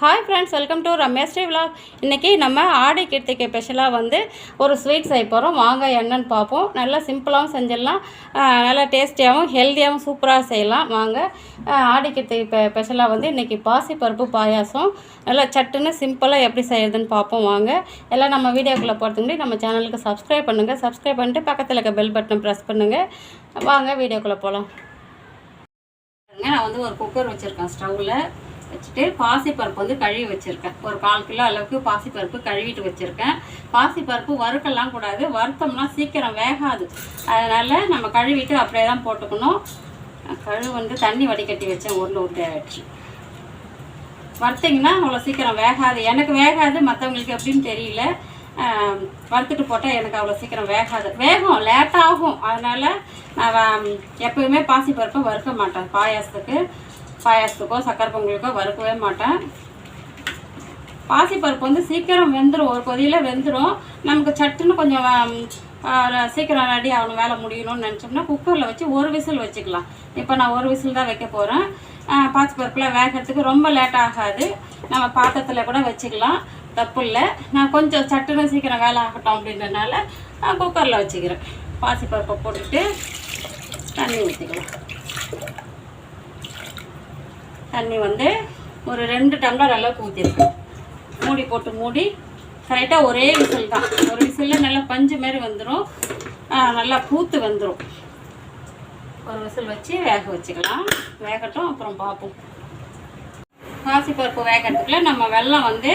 Hi friends welcome to Ramesh Sri vlog இன்றைக்கி நம்ம ஆடி கீர்த்திக்கு ஸ்பெஷலாக வந்து ஒரு ஸ்வீட் செய்ய போகிறோம் வாங்க என்னன்னு பார்ப்போம். நல்லா சிம்பிளாகவும் செஞ்சிடலாம். நல்லா டேஸ்டியாகவும் ஹெல்த்தியாகவும் சூப்பராக செய்யலாம். வாங்க ஆடை கீர்த்திக்கு ஸ்பெஷலாக வந்து இன்றைக்கி பாசிப்பருப்பு பாயாசம். நல்லா சட்டுன்னு சிம்பிளாக எப்படி செய்யறதுன்னு பார்ப்போம். வாங்க எல்லாம் நம்ம வீடியோக்குள்ளே போகிறதுக்கு முன்னாடி நம்ம சேனலுக்கு சப்ஸ்கிரைப் பண்ணுங்கள் சப்ஸ்கிரைப் பண்ணிட்டு பக்கத்தில் இருக்க பெல் பட்டனை ப்ரெஸ் பண்ணுங்கள் வாங்க வீடியோக்குள்ளே போகலாம் நான் வந்து ஒரு குக்கர் வச்சுருக்கேன் ஸ்டவ்வில் வச்சுட்டு பாசிப்பருப்பு வந்து கழுவி வச்சுருக்கேன். ஒரு கால் கிலோ அளவுக்கு பாசிப்பருப்பு கழுவிட்டு வச்சுருக்கேன். பாசிப்பருப்பு வறுக்கலாம் கூடாது. வறுத்தோம்னா சீக்கிரம் வேகாது. அதனால் நம்ம கழுவிட்டு அப்படியே தான் போட்டுக்கணும். கழுவு வந்து தண்ணி வடிகட்டி வச்சேன். உருண்டை உருண்டை ஆகிடுச்சு வறுத்திங்கன்னா அவ்வளோ சீக்கிரம் வேகாது. எனக்கு வேகாது. மற்றவங்களுக்கு எப்படின்னு தெரியல. வறுத்துட்டு போட்டால் எனக்கு அவ்வளோ சீக்கிரம் வேகாது. வேகும். லேட்டாகும். அதனால் நான் எப்பயுமே பாசிப்பருப்பை வறுக்க மாட்டேன். பாயாசத்துக்கு. பாயாசத்துக்கோ சக்கரை பொங்கலுக்கோ வறுக்கவே மாட்டேன். பாசிப்பருப்பு வந்து சீக்கிரம் வெந்துடும் ஒரு கொதியில் வெந்துடும் நமக்கு சட்டுன்னு கொஞ்சம் சீக்கிரம் ரெடி ஆகணும் வேலை முடியணும்னு நினச்சோம்னா குக்கரில் வச்சு ஒரு விசில் வச்சுக்கலாம். இப்போ நான் ஒரு விசில் தான் வைக்க போகிறேன் பாசிப்பருப்புலாம் வேகிறதுக்கு ரொம்ப லேட் ஆகாது. நம்ம பாத்திரத்தில் கூட வச்சுக்கலாம். தப்பு இல்லை. நான் கொஞ்சம் சட்டுன்னு சீக்கிரம் வேலை ஆகட்டும் அப்படின்றனால நான் குக்கரில் வச்சுக்கிறேன். பாசிப்பருப்பை போட்டுட்டு தண்ணி ஊற்றிக்கலாம் தண்ணி வந்து ஒரு ரெண்டு டம்ளர் அளவுக்கு ஊற்றிருக்கேன் மூடி போட்டு மூடி கரெக்டாக ஒரே விசில் தான். ஒரு விசிலில் நல்லா பஞ்சு மாரி வந்துடும் நல்லா பூத்து வந்துடும் ஒரு விசில் வச்சு வேக வச்சுக்கலாம். வேகட்டும் அப்புறம் பார்ப்போம். பாசிப்பருப்பு வேகிறதுக்குள்ள நம்ம வெல்லம் வந்து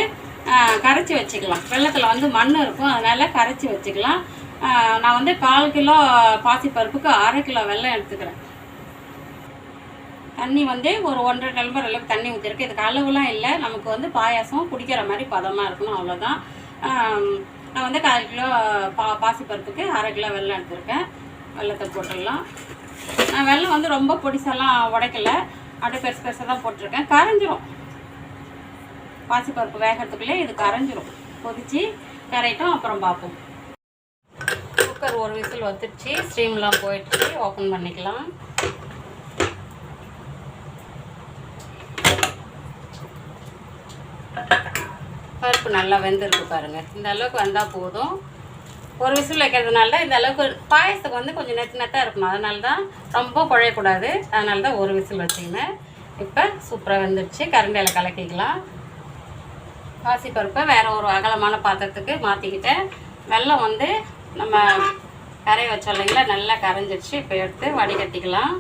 கரைச்சி வச்சுக்கலாம். வெள்ளத்தில் வந்து மண் இருக்கும் அதனால் கரைச்சி வச்சுக்கலாம். நான் வந்து கால் கிலோ பாசிப்பருப்புக்கு அரை கிலோ வெல்லம் எடுத்துக்கிறேன். தண்ணி வந்து ஒரு ஒன்றரை டம்ளர் அளவுக்கு தண்ணி ஊற்றிருக்கு இதுக்கு அளவுலாம் இல்லை. நமக்கு வந்து பாயாசம் குடிக்கிற மாதிரி பதமாக இருக்கணும். அவ்வளோதான் நான் வந்து கால் கிலோ பா பாசிப்பருப்புக்கு அரை கிலோ வெல்லம் எடுத்திருக்கேன். வெல்லத்தை போட்டுடலாம். நான் வெல்லம் வந்து ரொம்ப பொடிசெல்லாம் உடைக்கல. அப்படியே பெருசு பெருசாக தான் போட்டிருக்கேன். கரைஞ்சிரும். பாசிப்பருப்பு வேகிறதுக்குள்ளே இது கரைஞ்சிரும். கொதித்து கரையிட்டோம் அப்புறம் பார்ப்போம். குக்கர் ஒரு விசில் வந்துடுச்சு ஸ்ட்ரீம்லாம் போயிடுச்சு. ஓப்பன் பண்ணிக்கலாம். பருப்பு நல்லா வெந்திருக்கு பாருங்கள் இந்த அளவுக்கு வந்தால் போதும். ஒரு விசில் வைக்கிறதுனால இந்த அளவுக்கு பாயசத்துக்கு வந்து கொஞ்சம் நெத்து நெத்தாக இருக்கணும் அதனால தான் ரொம்ப குழையக்கூடாது. அதனால தான் ஒரு விசில் வச்சுக்கினேன். இப்போ சூப்பராக வெந்துடுச்சு கரண்டியில் கலக்கிக்கலாம். பாசிப்பருப்பை வேறு ஒரு அகலமான பாத்திரத்துக்கு மாற்றிக்கிட்டேன் வெள்ளம் வந்து நம்ம கரைய வச்சோம் இல்லைங்களா? நல்லா கரைஞ்சிடுச்சு இப்போ எடுத்து வடிகட்டிக்கலாம்.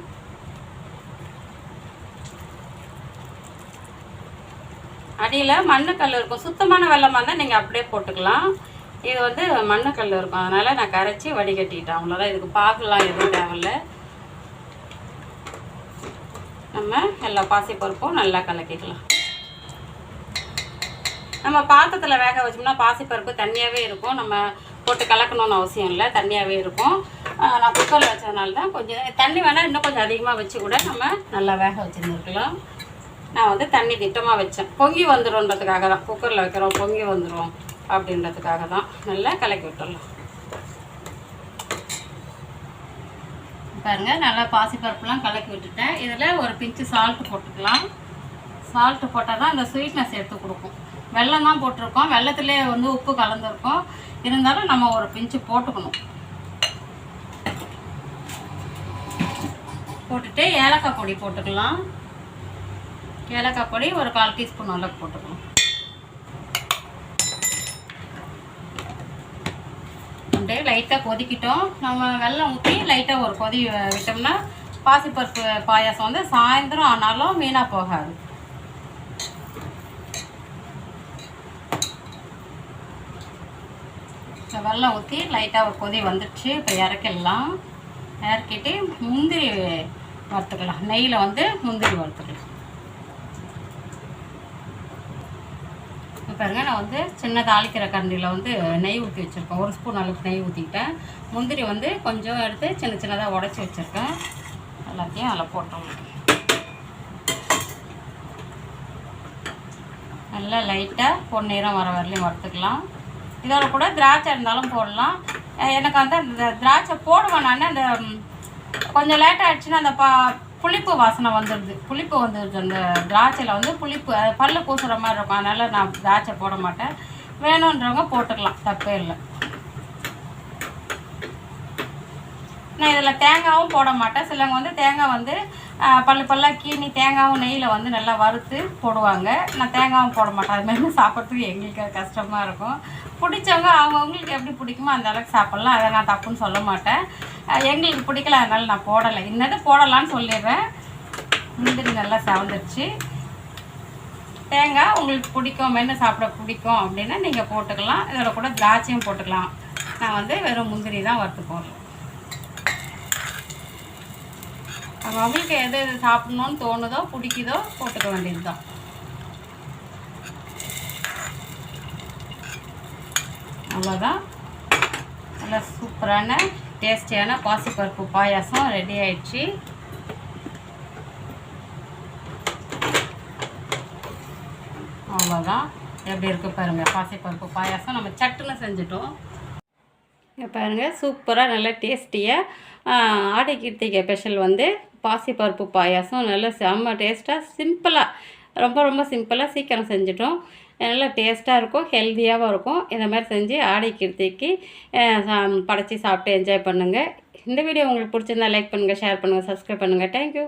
அடியில் மண்ணுக்கல் இருக்கும். சுத்தமான வெள்ளமாக இருந்தால் நீங்கள் அப்படியே போட்டுக்கலாம். இது வந்து மண்ணுக்கல் இருக்கும். அதனால் நான் கரைச்சி வடிகட்டிட்டேன். அவ்வளோதான் இதுக்கு பாகுலாம் எதுவும் தேவையில்ல. நம்ம எல்லா பாசிப்பருப்பும் நல்லா கலக்கிக்கலாம். நம்ம பாத்திரத்தில் வேக வச்சோம்னா பாசிப்பருப்பு தண்ணியாகவே இருக்கும். நம்ம போட்டு கலக்கணும்னு அவசியம் இல்லை. தண்ணியாகவே இருக்கும். நான் குக்கரில் வச்சதுனால தான் கொஞ்சம் தண்ணி வேணால் இன்னும் கொஞ்சம் அதிகமாக வச்சு கூட நம்ம நல்லா வேக வச்சுருந்துருக்கலாம். நான் வந்து தண்ணி திட்டமாக வச்சேன். பொங்கி வந்துடும்ன்றதுக்காக தான் குக்கரில் வைக்கிறோம் பொங்கி வந்துடும் அப்படின்றதுக்காக தான் நல்லா கலக்கி விட்டுடலாம். பாருங்கள் நல்லா பாசிப்பருப்புலாம் கலக்கி விட்டுட்டேன். இதில் ஒரு பிஞ்சு சால்ட்டு போட்டுக்கலாம். சால்ட்டு போட்டால் தான் அந்த ஸ்வீட்னஸ் எடுத்து கொடுக்கும். வெள்ளம் தான் போட்டிருக்கோம். வெள்ளத்துலேயே வந்து உப்பு கலந்துருக்கும். இருந்தாலும் நம்ம ஒரு பிஞ்சு போட்டுக்கணும். போட்டுட்டு ஏலக்காய் பொடி போட்டுக்கலாம். ஏலக்காய் பொடி ஒரு கால் டீஸ்பூன் அளவுக்கு போட்டுக்கலாம் அப்படியே லைட்டாக கொதிக்கிட்டோம். நம்ம வெள்ளம் ஊற்றி லைட்டாக ஒரு கொதி விட்டோம்னா பாசிப்பருப்பு பாயாசம் வந்து சாயந்தரம் ஆனாலும் வீணாக போகாது. இப்போ வெல்லம் ஊற்றி லைட்டாக ஒரு கொதி வந்துடுச்சு. இப்போ இறக்கிடலாம். இறக்கிட்டு முந்திரி வறுத்துக்கலாம். நெய்யில் வந்து முந்திரி வறுத்துக்கலாம். பாருங்கள் பாருங்க நான் வந்து சின்ன தாளிக்கிற கரண்டியில் வந்து நெய் ஊற்றி வச்சுருக்கேன். ஒரு ஸ்பூன் அளவுக்கு நெய் ஊற்றிக்கிட்டேன் முந்திரி வந்து கொஞ்சம் எடுத்து சின்ன சின்னதாக உடச்சி வச்சுருக்கேன். எல்லாத்தையும் அதில் போட்டுடலாம் நல்லா லைட்டாக பொன்னிறம் வர வரலையும் வறுத்துக்கலாம். இதோட கூட திராட்சை இருந்தாலும் போடலாம். எனக்கு வந்து அந்த திராட்சை போடுவேன் நான். அந்த கொஞ்சம் லேட்டாக ஆகிடுச்சுன்னா அந்த பா புளிப்பு வாசனை வந்துடுது புளிப்பு வந்துடுது அந்த திராட்சையில் வந்து புளிப்பு அது பல்லு பூசுகிற மாதிரி இருக்கும். அதனால் நான் திராட்சை போட மாட்டேன். வேணுன்றவங்க போட்டுக்கலாம். தப்பே இல்லை. நான் இதில் தேங்காயும் போட மாட்டேன். சிலவங்க வந்து தேங்காய் வந்து பல்லு பல்லாக கீனி தேங்காவும் நெய்யில் வந்து நல்லா வறுத்து போடுவாங்க. நான் தேங்காவும் போட மாட்டேன். அது சாப்பிட்றதுக்கு எங்களுக்கு கஷ்டமாக இருக்கும். பிடிச்சவங்க அவங்கவுங்களுக்கு எப்படி பிடிக்குமோ அந்த அளவுக்கு சாப்பிட்லாம். அதை நான் தப்புன்னு சொல்ல மாட்டேன். எங்களுக்கு பிடிக்கல அதனால நான் போடலை. இன்னது போடலான்னு சொல்லிடுறேன். முந்திரி நல்லா செவந்துருச்சு. தேங்காய் உங்களுக்கு பிடிக்கும் மென்று சாப்பிட பிடிக்கும் அப்படின்னா நீங்கள் போட்டுக்கலாம். இதோட கூட திராட்சையும் போட்டுக்கலாம். நான் வந்து வெறும் முந்திரி தான் வறுத்து போடுறேன். அவங்களுக்கு எது எது சாப்பிடணும்னு தோணுதோ பிடிக்குதோ போட்டுக்க வேண்டியது தான் அவ்வளோதான் நல்லா சூப்பரான டேஸ்டியான பாசிப்பருப்பு பாயாசம் ரெடி ஆயிடுச்சு. அவ்வளோதான் எப்படி இருக்குது பாருங்கள் பாசிப்பருப்பு பாயாசம். நம்ம சட்டுன்னு செஞ்சுட்டோம். பாருங்கள் சூப்பராக நல்லா டேஸ்டியாக ஆடை கீர்த்திகை ஸ்பெஷல் வந்து பாசிப்பருப்பு பாயாசம் நல்லா செம்ம டேஸ்ட்டாக சிம்பிளாக ரொம்ப ரொம்ப சிம்பிளாக சீக்கிரம் செஞ்சுட்டோம். நல்லா டேஸ்ட்டாக இருக்கும் ஹெல்த்தியாகவும் இருக்கும். இந்த மாதிரி செஞ்சு ஆடை கீர்த்திக்கு படைச்சி சாப்பிட்டு என்ஜாய் பண்ணுங்கள் இந்த வீடியோ உங்களுக்கு பிடிச்சிருந்தா லைக் பண்ணுங்கள் ஷேர் பண்ணுங்கள் சப்ஸ்கிரைப் பண்ணுங்கள் தேங்க்யூ